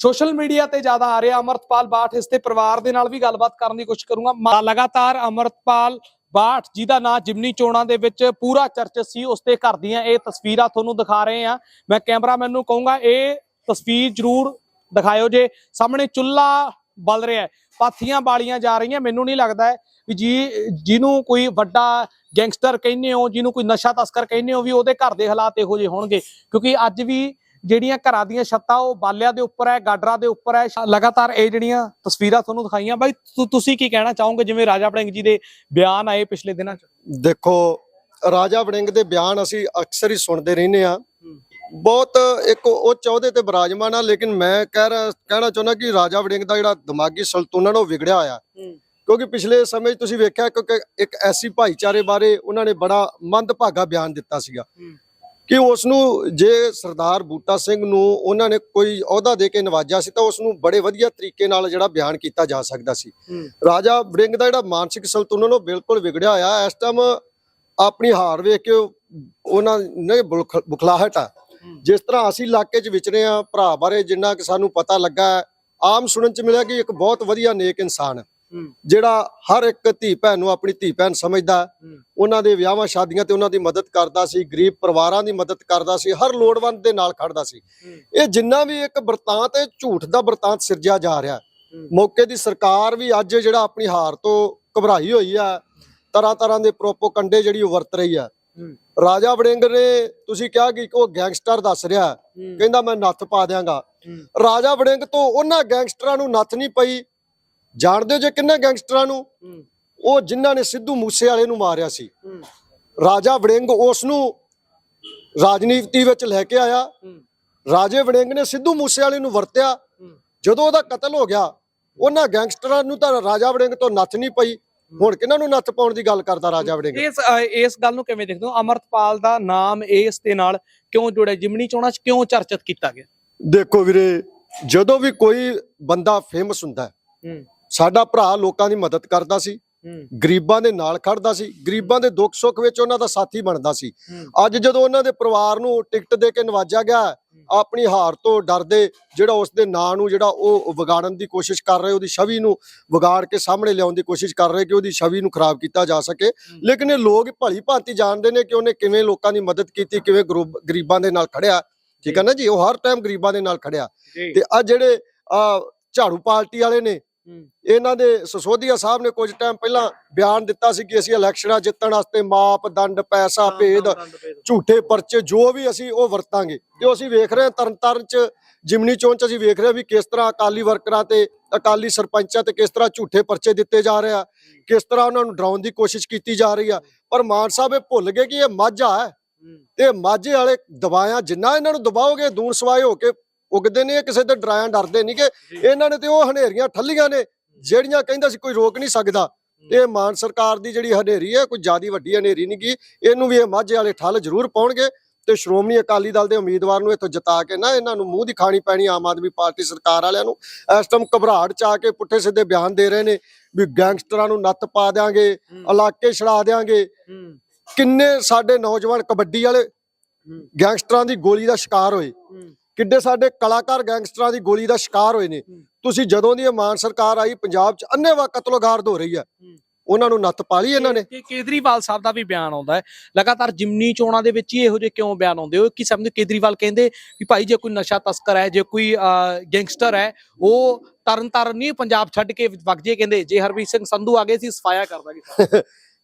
ਸੋਸ਼ਲ ਮੀਡੀਆ ਤੇ ਜ਼ਿਆਦਾ ਆ ਰਿਹਾ ਅਮਰਤਪਾਲ ਬਾਠ ਇਸ ਦੇ ਪਰਿਵਾਰ ਦੇ ਨਾਲ ਵੀ ਗੱਲਬਾਤ ਕਰਨ ਦੀ ਕੋਸ਼ਿਸ਼ ਕਰੂੰਗਾ। ਮਾ- ਲਗਾਤਾਰ ਅਮਰਤਪਾਲ ਬਾਠ ਜਿਹਦਾ ਨਾਂ ਜਿਮਨੀ ਚੋਣਾਂ ਦੇ ਵਿੱਚ ਪੂਰਾ ਚਰਚਿਤ ਸੀ ਉਸ ਦੇ ਘਰ ਦੀਆਂ ਇਹ ਤਸਵੀਰਾਂ ਤੁਹਾਨੂੰ ਦਿਖਾ ਰਹੇ ਆ ਮੈਂ ਕੈਮਰਾਮੈਨ ਨੂੰ ਕਹੂੰਗਾ ਇਹ ਤਸਵੀਰ ਜ਼ਰੂਰ ਦਿਖਾਇਓ ਜੇ ਸਾਹਮਣੇ ਚੁੱਲ੍ਹਾ ਬਲ ਰਿਹਾ ਹੈ। ਪਾਥੀਆਂ ਬਾਲੀਆਂ ਜਾ ਰਹੀਆਂ, ਮੈਨੂੰ ਨਹੀਂ ਲੱਗਦਾ ਵੀ ਜੀ, ਜਿਹਨੂੰ ਕੋਈ ਵੱਡਾ ਗੈਂਗਸਟਰ ਕਹਿੰਦੇ ਹੋ, ਜਿਹਨੂੰ ਕੋਈ ਨਸ਼ਾ ਤਸਕਰ ਕਹਿੰਦੇ ਹੋ ਵੀ ਉਹਦੇ ਘਰ ਦੇ ਹਾਲਾਤ ਇਹੋ ਜਿਹੇ ਹੋਣਗੇ। ਕਿਉਂਕਿ ਅੱਜ ਵੀ ਜਿਹੜੀਆਂ ਘਰਾਂ ਦੀਆਂ ਛੱਤਾਂ, ਉਹ ਬਾਲਿਆਂ ਦੇ ਉੱਪਰ ਹੈ, ਗਾਡਰਾਂ ਦੇ ਉੱਪਰ ਹੈ ਲਗਾਤਾਰ ਇਹ ਜਿਹੜੀਆਂ ਤਸਵੀਰਾਂ ਤੁਹਾਨੂੰ ਦਿਖਾਈਆਂ। ਬਾਈ ਤੁਸੀਂ ਕੀ ਕਹਿਣਾ ਚਾਹੋਗੇ? ਜਿਵੇਂ ਰਾਜਾ ਵੜਿੰਗ ਜੀ ਦੇ ਬਿਆਨ ਆਏ ਪਿਛਲੇ ਦਿਨਾਂ 'ਚ। ਦੇਖੋ, ਰਾਜਾ ਵੜਿੰਗ ਦੇ ਬਿਆਨ ਅਸੀਂ ਅਕਸਰ ਹੀ ਸੁਣਦੇ ਰਹਿੰਦੇ ਆ ਬਹੁਤ ਇੱਕ ਉਹ ਚੌਧੇ ਤੇ ਬਿਰਾਜਮਾਨ ਆ ਲੇਕਿਨ ਮੈਂ ਕਹਿ ਰਿਹਾ ਕਹਿਣਾ ਚਾਹੁੰਦਾ ਕਿ ਰਾਜਾ ਵੜਿੰਗ ਦਾ ਜਿਹੜਾ ਦਿਮਾਗੀ ਸੰਤੁਲਨ ਉਹ ਵਿਗੜਿਆ ਹੋਇਆ। ਕਿਉਂਕਿ ਪਿਛਲੇ ਸਮੇਂ ਤੁਸੀਂ ਵੇਖਿਆ ਕਿ ਇੱਕ ਐਸੀ ਭਾਈਚਾਰੇ ਬਾਰੇ ਉਹਨਾਂ ਨੇ ਬੜਾ ਮੰਦਭਾਗਾ ਬਿਆਨ ਦਿੱਤਾ ਸੀਗਾ। ਕਿ ਉਸ ਨੂੰ ਜੇ ਸਰਦਾਰ ਬੂਟਾ ਸਿੰਘ ਨੂੰ ਉਹਨਾਂ ਨੇ ਕੋਈ ਅਹੁਦਾ ਦੇ ਕੇ ਨਵਾਜਿਆ ਸੀ ਤਾਂ ਉਸ ਨੂੰ ਬੜੇ ਵਧੀਆ ਤਰੀਕੇ ਨਾਲ ਜਿਹੜਾ ਬਿਆਨ ਕੀਤਾ ਜਾ ਸਕਦਾ ਸੀ। ਰਾਜਾ ਵੜਿੰਗ ਦਾ ਜਿਹੜਾ ਮਾਨਸਿਕ ਸੰਤੁਲਨ ਉਹ ਬਿਲਕੁਲ ਵਿਗੜਿਆ ਹੋਇਆ। ਇਸ ਟਾਈਮ ਆਪਣੀ ਹਾਰ ਵੇਖ ਕੇ ਉਹ- ਉਹਨਾਂ ਨੇ ਬੁਖ- ਬੁਖਲਾਹਟ ਆ। ਜਿਸ ਤਰ੍ਹਾਂ ਅਸੀਂ ਇਲਾਕੇ 'ਚ ਵਿਚਰੇ ਆ ਭਰਾ ਬਾਰੇ ਜਿੰਨਾ ਕਿ ਸਾਨੂੰ ਪਤਾ ਲੱਗਾ ਆਮ ਸੁਣਨ 'ਚ ਮਿਲਿਆ ਕਿ ਇੱਕ ਬਹੁਤ ਵਧੀਆ ਨੇਕ ਇਨਸਾਨ ਜਿਹੜਾ ਹਰ ਇੱਕ ਧੀ ਭੈਣ ਨੂੰ ਆਪਣੀ ਧੀ ਭੈਣ ਸਮਝਦਾ। ਉਹਨਾਂ ਦੇ ਵਿਆਹਾਂ ਸ਼ਾਦੀਆਂ ਤੇ ਉਹਨਾਂ ਦੀ ਮਦਦ ਕਰਦਾ ਸੀ ਗਰੀਬ ਪਰਿਵਾਰਾਂ ਦੀ ਮਦਦ ਕਰਦਾ ਸੀ ਹਰ ਲੋੜਵੰਦ ਦੇ ਨਾਲ ਖੜਦਾ ਸੀ। ਇਹ ਜਿੰਨਾ ਵੀ ਇੱਕ ਵਰਤਾਂਤ ਇਹ ਝੂਠ ਦਾ ਵਰਤਾਂਤ ਸਿਰਜਿਆ ਜਾ ਰਿਹਾ ਮੌਕੇ ਦੀ ਸਰਕਾਰ ਵੀ ਅੱਜ ਜਿਹੜਾ ਆਪਣੀ ਹਾਰ ਤੋਂ ਘਬਰਾਈ ਹੋਈ ਆ ਤਰ੍ਹਾਂ ਤਰ੍ਹਾਂ ਦੇ ਪ੍ਰੋਪੋਕੰਡੇ ਜਿਹੜੀ ਉਹ ਵਰਤ ਰਹੀ ਆ ਰਾਜਾ ਵੜਿੰਗ ਨੇ ਤੁਸੀਂ ਕਿਹਾ ਕਿ ਉਹ ਗੈਂਗਸਟਰ ਦੱਸ ਰਿਹਾ। ਕਹਿੰਦਾ ਮੈਂ ਨੱਥ ਪਾ ਦਿਆਂਗਾ। ਰਾਜਾ ਵੜਿੰਗ ਤੋਂ ਉਹਨਾਂ ਗੈਂਗਸਟਰਾਂ ਨੂੰ ਨੱਥ ਨਹੀਂ ਪਈ। ਜਾਣਦੇ ਹੋ ਜੇ ਕਿੰਨੇ ਗੈਂਗਸਟਰਾਂ ਨੂੰ? ਉਹ ਜਿਨ੍ਹਾਂ ਨੇ ਸਿੱਧੂ ਮੂਸੇ ਵਾਲੇ ਨੂੰ ਮਾਰਿਆ ਸੀ। ਰਾਜਾ ਵੜਿੰਗ ਉਸ ਨੂੰ ਰਾਜਨੀਤੀ ਵਿੱਚ ਲੈ ਕੇ ਆਇਆ। ਰਾਜੇ ਵੜਿੰਗ ਨੇ ਸਿੱਧੂ ਮੂਸੇ ਵਾਲੇ ਨੂੰ ਵਰਤਿਆ। ਜਦੋਂ ਉਹਦਾ ਕਤਲ ਹੋ ਗਿਆ ਉਹਨਾਂ ਗੈਂਗਸਟਰਾਂ ਨੂੰ ਤਾਂ ਰਾਜਾ ਵੜਿੰਗ ਤੋਂ ਨੱਥ ਨਹੀਂ ਪਈ। ਹੁਣ ਕਿਹਨਾਂ ਨੂੰ ਨੱਥ ਪਾਉਣ ਦੀ ਗੱਲ ਕਰਦਾ ਰਾਜਾ ਵੜਿੰਗ ਇਸ ਇਸ ਗੱਲ ਨੂੰ ਕਿਵੇਂ ਦੇਖਦੇ ਹੋ? ਅਮਰਤਪਾਲ ਦਾ ਨਾਮ ਇਸ ਦੇ ਨਾਲ ਕਿਉਂ ਜੁੜਿਆ? ਜਿਮਨੀ ਚੋਣਾਂ 'ਚ ਕਿਉਂ ਚਰਚਿਤ ਕੀਤਾ ਗਿਆ? ਦੇਖੋ ਵੀਰੇ ਜਦੋਂ ਵੀ ਕੋਈ ਬੰਦਾ ਫੇਮਸ ਹੁੰਦਾ ਸਾਡਾ ਭਰਾ ਲੋਕਾਂ ਦੀ ਮਦਦ ਕਰਦਾ ਸੀ। ਗਰੀਬਾਂ ਦੇ ਨਾਲ ਖੜਦਾ ਸੀ ਗਰੀਬਾਂ ਦੇ ਦੁੱਖ ਸੁੱਖ ਵਿੱਚ ਉਹਨਾਂ ਦਾ ਸਾਥੀ ਬਣਦਾ ਸੀ। ਅੱਜ ਜਦੋਂ ਉਹਨਾਂ ਦੇ ਪਰਿਵਾਰ ਨੂੰ ਟਿਕਟ ਦੇ ਕੇ ਨਵਾਜਿਆ ਗਿਆ ਆਪਣੀ ਹਾਰ ਤੋਂ ਡਰਦੇ ਜਿਹੜਾ ਉਸ ਦੇ ਨਾਂ ਨੂੰ ਜਿਹੜਾ ਉਹ ਵਿਗਾੜਨ ਦੀ ਕੋਸ਼ਿਸ਼ ਕਰ ਰਹੇ ਉਹਦੀ ਛਵੀ ਨੂੰ ਵਿਗਾੜ ਕੇ ਸਾਹਮਣੇ ਲਿਆਉਣ ਦੀ ਕੋਸ਼ਿਸ਼ ਕਰ ਰਹੇ ਕਿ ਉਹਦੀ ਛਵੀ ਨੂੰ ਖਰਾਬ ਕੀਤਾ ਜਾ ਸਕੇ। ਲੇਕਿਨ ਇਹ ਲੋਕ ਭਲੀ ਭਾਂਤੀ ਜਾਣਦੇ ਨੇ ਕਿ ਉਹਨੇ ਕਿਵੇਂ ਲੋਕਾਂ ਦੀ ਮਦਦ ਕੀਤੀ ਕਿਵੇਂ ਗਰੀਬ- ਗਰੀਬਾਂ ਦੇ ਨਾਲ ਖੜਿਆ। ਠੀਕ ਹੈ ਨਾ ਜੀ? ਉਹ ਹਰ ਟਾਈਮ ਗਰੀਬਾਂ ਦੇ ਨਾਲ ਖੜਿਆ। ਤੇ ਆ ਜਿਹੜੇ ਆ ਝਾੜੂ ਪਾਰਟੀ ਵਾਲੇ ਨੇ ਇਹਨਾਂ ਦੇ ਸਸੋਧੀਆ ਸਾਹਿਬ ਨੇ ਕੁਝ ਟਾਈਮ ਪਹਿਲਾਂ ਬਿਆਨ ਦਿੱਤਾ ਸੀ ਕਿ ਅਸੀਂ ਇਲੈਕਸ਼ਨਾਂ ਜਿੱਤਣ ਵਾਸਤੇ ਮਾਪ ਦੰਡ ਪੈਸਾ ਭੇਦ ਝੂਠੇ ਪਰਚੇ ਜੋ ਵੀ ਅਸੀਂ ਉਹ ਵਰਤਾਂਗੇ। ਤੇ ਅਸੀਂ ਵੇਖ ਰਹੇ ਹਾਂ ਤਰਨਤਾਰਨ ਚ ਜਿਮਨੀ ਚੋਣ ਚ ਅਸੀਂ ਵੇਖ ਰਹੇ ਹਾਂ ਵੀ ਕਿਸ ਤਰ੍ਹਾਂ ਅਕਾਲੀ ਵਰਕਰਾਂ ਤੇ ਅਕਾਲੀ ਸਰਪੰਚਾਂ ਤੇ ਕਿਸ ਤਰ੍ਹਾਂ ਝੂਠੇ ਪਰਚੇ ਦਿੱਤੇ ਜਾ ਰਹੇ ਆ ਕਿਸ ਤਰ੍ਹਾਂ ਉਹਨਾਂ ਨੂੰ ਡਰਾਉਣ ਦੀ ਕੋਸ਼ਿਸ਼ ਕੀਤੀ ਜਾ ਰਹੀ ਆ। ਪਰ ਮਾਨ ਸਾਹਿਬ ਇਹ ਭੁੱਲ ਗਏ ਕਿ ਇਹ ਮਾਝਾ ਹੈ। ਤੇ ਮਾਝੇ ਵਾਲੇ ਦਬਾਇਆ ਜਿੰਨਾ ਇਹਨਾਂ ਨੂੰ ਦਬਾਓਗੇ ਦੂਣ ਸਵਾਏ ਹੋ ਕੇ ਉਗਦੇ ਨੇ ਕਿਸੇ ਤੇ ਡਰਾਇਆ ਡਰਦੇ ਨਹੀਂ ਕਿ ਇਹਨਾਂ ਨੇ ਤੇ ਉਹ ਹਨੇਰੀਆਂ ਠੱਲੀਆਂ ਨੇ ਜਿਹੜੀਆਂ ਕਹਿੰਦਾ ਸੀ ਕੋਈ ਰੋਕ ਨਹੀਂ ਸਕਦਾ। ਇਹ ਮਾਨ ਸਰਕਾਰ ਦੀ ਜਿਹੜੀ ਹਨੇਰੀ ਹੈ ਕੋਈ ਜਿਆਦੀ ਵੱਡੀ ਹਨੇਰੀ ਨਹੀਂ ਗੀ। ਇਹਨੂੰ ਵੀ ਇਹ ਮਾਝੇ ਵਾਲੇ ਠੱਲ ਜ਼ਰੂਰ ਪਾਉਣਗੇ ਤੇ ਸ਼੍ਰੋਮਣੀ ਅਕਾਲੀ ਦਲ ਦੇ ਉਮੀਦਵਾਰ ਨੂੰ ਇੱਥੋਂ ਜਿਤਾ ਕੇ ਨਾ ਇਹਨਾਂ ਨੂੰ ਮੂੰਹ ਦੀ ਖਾਣੀ ਪੈਣੀ ਆਮ ਆਦਮੀ ਪਾਰਟੀ ਸਰਕਾਰ ਵਾਲਿਆਂ ਨੂੰ। ਇਸ ਟਾਈਮ ਘਬਰਾਹਟ ਚ ਆ ਕੇ ਪੁੱਠੇ ਸਿੱਧੇ ਬਿਆਨ ਦੇ ਰਹੇ ਨੇ ਵੀ ਗੈਂਗਸਟਰਾਂ ਨੂੰ ਨੱਤ ਪਾ ਦਿਆਂਗੇ ਇਲਾਕੇ ਛੜਾ ਦਿਆਂਗੇ। ਕਿੰਨੇ ਸਾਡੇ ਨੌਜਵਾਨ ਕਬੱਡੀ ਵਾਲੇ ਗੈਂਗਸਟਰਾਂ ਦੀ ਗੋਲੀ ਦਾ ਸ਼ਿਕਾਰ ਹੋਏ। ਕਿੱਡੇ ਸਾਡੇ ਕਲਾਕਾਰ ਗੈਂਗਸਟਰਾਂ ਦੀ ਗੋਲੀ ਦਾ ਸ਼ਿਕਾਰ ਹੋਏ ਨੇ। ਤੁਸੀਂ ਜਦੋਂ ਦੀ ਇਹ ਮਾਨ ਸਰਕਾਰ ਆਈ ਪੰਜਾਬ 'ਚ ਅੰਨੇਵਾਹ ਕਤਲੋਗਾਰਦ ਹੋ ਰਹੀ ਹੈ। ਉਹਨਾਂ ਨੂੰ ਨੱਤ ਪਾ ਲਈ ਇਹਨਾਂ ਨੇ। ਕਿ ਕੇਜਰੀਵਾਲ ਸਾਹਿਬ ਦਾ ਵੀ ਬਿਆਨ ਆਉਂਦਾ ਹੈ। ਲਗਾਤਾਰ ਜਿਮਨੀ ਚੋਣਾਂ ਦੇ ਵਿੱਚ ਹੀ ਇਹੋ ਜਿਹੇ ਕਿਉਂ ਬਿਆਨ ਆਉਂਦੇ ਹੋ? ਕੀ ਸਮਝਦੇ? ਕੇਜਰੀਵਾਲ ਕਹਿੰਦੇ ਵੀ ਭਾਈ ਜੇ ਕੋਈ ਨਸ਼ਾ ਤਸਕਰ ਹੈ ਜੇ ਕੋਈ ਗੈਂਗਸਟਰ ਹੈ ਉਹ ਤਰਨ ਤਾਰਨ ਨਹੀਂ ਪੰਜਾਬ ਛੱਡ ਕੇ ਵਗ ਜੇ ਕਹਿੰਦੇ। ਜੇ ਹਰਮੀਤ ਸਿੰਘ ਸੰਧੂ ਆ ਗਏ ਸੀ ਸਫਾਇਆ ਕਰ ਦਾਂਗੇ।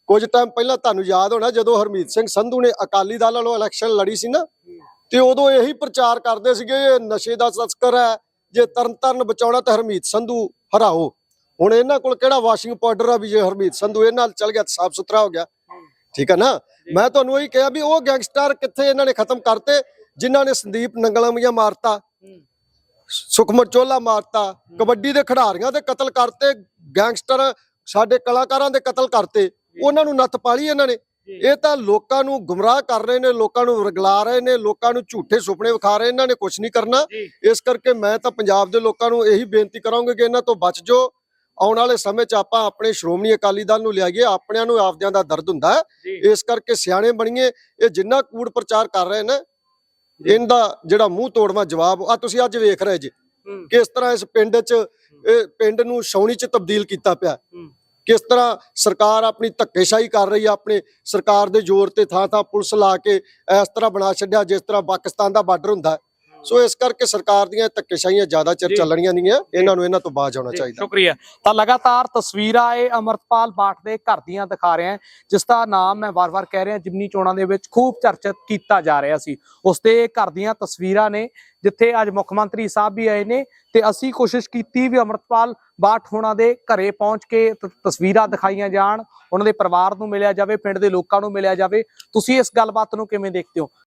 ਕੁਝ ਟਾਈਮ ਪਹਿਲਾਂ ਤੁਹਾਨੂੰ ਯਾਦ ਹੋਣਾ ਜਦੋਂ ਹਰਮੀਤ ਸਿੰਘ ਸੰਧੂ ਨੇ ਅਕਾਲੀ ਦਲ ਵੱਲੋਂ ਇਲੈਕਸ਼ਨ ਲੜੀ ਸੀ ਨਾ ਤੇ ਉਦੋਂ ਇਹੀ ਪ੍ਰਚਾਰ ਕਰਦੇ ਸੀਗੇ ਇਹ ਨਸ਼ੇ ਦਾ ਤਸਕਰ ਹੈ ਜੇ ਤਰਨਤਾਰਨ ਬਚਾਉਣਾ ਤਾਂ ਹਰਮੀਤ ਸੰਧੂ ਹਰਾਓ। ਹੁਣ ਇਹਨਾਂ ਕੋਲ ਕਿਹੜਾ ਵਾਸ਼ਿੰਗ ਪਾਊਡਰ ਆ ਵੀ ਜੇ ਹਰਮੀਤ ਸੰਧੂ ਇਹ ਨਾਲ ਚੱਲ ਗਿਆ ਤਾਂ ਸਾਫ਼ ਸੁਥਰਾ ਹੋ ਗਿਆ। ਠੀਕ ਹੈ ਨਾ? ਮੈਂ ਤੁਹਾਨੂੰ ਇਹੀ ਕਿਹਾ ਵੀ ਉਹ ਗੈਂਗਸਟਰ ਕਿੱਥੇ ਇਹਨਾਂ ਨੇ ਖਤਮ ਕਰਤੇ ਜਿਨ੍ਹਾਂ ਨੇ ਸੰਦੀਪ ਨੰਗਲਮੀਆਂ ਮਾਰਤਾ ਸੁਖਮਨ ਚੋਲਾ ਮਾਰਤਾ ਕਬੱਡੀ ਦੇ ਖਿਡਾਰੀਆਂ ਦੇ ਕਤਲ ਕਰਤੇ ਗੈਂਗਸਟਰ ਸਾਡੇ ਕਲਾਕਾਰਾਂ ਦੇ ਕਤਲ ਕਰਤੇ। ਉਹਨਾਂ ਨੂੰ ਨੱਥ ਪਾਲੀ ਇਹਨਾਂ ਨੇ। ਇਹ ਤਾਂ ਲੋਕਾਂ ਨੂੰ ਗੁੰਮਰਾਹ ਕਰ ਰਹੇ ਨੇ ਲੋਕਾਂ ਨੂੰ ਰਗਲਾ ਰਹੇ ਨੇ ਲੋਕਾਂ ਨੂੰ ਝੂਠੇ ਸੁਪਨੇ ਵਿਖਾ ਰਹੇ ਇਹਨਾਂ ਨੇ ਕੁਝ ਨਹੀਂ ਕਰਨਾ। ਇਸ ਕਰਕੇ ਮੈਂ ਤਾਂ ਪੰਜਾਬ ਦੇ ਲੋਕਾਂ ਨੂੰ ਇਹੀ ਬੇਨਤੀ ਕਰਾਂਗਾ ਕਿ ਇਹਨਾਂ ਤੋਂ ਬਚ ਜਾਓ। ਆਉਣ ਵਾਲੇ ਸਮੇਂ 'ਚ ਆਪਾਂ ਆਪਣੇ ਸ਼੍ਰੋਮਣੀ ਅਕਾਲੀ ਦਲ ਨੂੰ ਲਿਆਈਏ ਆਪਣਿਆਂ ਨੂੰ ਆਪਦਿਆਂ ਦਾ ਦਰਦ ਹੁੰਦਾ ਇਸ ਕਰਕੇ ਸਿਆਣੇ ਬਣੀਏ ਇਹ ਜਿੰਨਾ ਕੂੜ ਪ੍ਰਚਾਰ ਕਰ ਰਹੇ ਨੇ ਇਹਦਾ ਜਿਹੜਾ ਮੂੰਹ ਤੋੜਵਾ ਜਵਾਬ ਆ ਤੁਸੀਂ ਅੱਜ ਵੇਖ ਰਹੇ ਜੀ। ਕਿਸ ਤਰ੍ਹਾਂ ਇਸ ਪਿੰਡ 'ਚ ਇਹ ਪਿੰਡ ਨੂੰ ਛਾਉਣੀ 'ਚ ਤਬਦੀਲ ਕੀਤਾ ਪਿਆ। ਕਿਸ ਤਰ੍ਹਾਂ ਸਰਕਾਰ ਆਪਣੀ ਧੱਕੇਸ਼ਾਹੀ ਕਰ ਰਹੀ ਆ, ਆਪਣੇ ਸਰਕਾਰ ਦੇ ਜ਼ੋਰ ਤੇ ਥਾਂ ਥਾਂ ਪੁਲਿਸ ਲਾ ਕੇ ਇਸ ਤਰ੍ਹਾਂ ਬਣਾ ਛੱਡਿਆ, ਜਿਸ ਤਰ੍ਹਾਂ ਪਾਕਿਸਤਾਨ ਦਾ ਬਾਰਡਰ ਹੁੰਦਾ ਸੋ ਇਸ ਕਰਕੇ ਸਰਕਾਰ ਦੀਆਂ ਧੱਕੇਸ਼ਾਹੀਆਂ ਜ਼ਿਆਦਾ ਚਿਰ। ਚੱਲਣੀਆਂ ਨਹੀਂ ਆ। ਇਹਨਾਂ ਨੂੰ ਇਹਨਾਂ ਤੋਂ ਬਾਜ ਆਉਣਾ ਚਾਹੀਦਾ। ਸ਼ੁਕਰੀਆ। ਤਾਂ ਲਗਾਤਾਰ ਤਸਵੀਰਾਂ ਇਹ ਅਮਰਤਪਾਲ ਬਾਟ ਦੇ ਘਰ ਦੀਆਂ ਦਿਖਾ ਰਹੇ ਜਿਸ ਦਾ ਨਾਮ ਮੈਂ ਵਾਰ-ਵਾਰ ਕਹਿ ਰਿਹਾ ਜਿਮਨੀ ਚੋਣਾਂ ਦੇ ਵਿੱਚ ਖੂਬ ਚਰਚਿਤ ਕੀਤਾ ਜਾ ਰਿਹਾ ਸੀ। ਉਸ ਦੇ ਘਰ ਦੀਆਂ ਤਸਵੀਰਾਂ ਨੇ ਜਿੱਥੇ ਅੱਜ ਮੁੱਖ ਮੰਤਰੀ ਸਾਹਿਬ ਵੀ ਆਏ ਨੇ ਤੇ ਅਸੀਂ ਕੋਸ਼ਿਸ਼ ਕੀਤੀ ਵੀ ਅਮਰਤਪਾਲ ਬਾਟ ਹੋਣਾ ਦੇ ਘਰੇ ਪਹੁੰਚ ਕੇ ਤਸਵੀਰਾਂ ਦਿਖਾਈਆਂ ਜਾਣ ਉਹਨਾਂ ਦੇ ਪਰਿਵਾਰ ਨੂੰ ਮਿਲਿਆ ਜਾਵੇ ਪਿੰਡ ਦੇ ਲੋਕਾਂ ਨੂੰ ਮਿਲਿਆ ਜਾਵੇ। ਤੁਸੀਂ ਇਸ ਗੱਲਬਾਤ ਨੂੰ ਕਿਵੇਂ ਦੇਖਦੇ ਹੋ?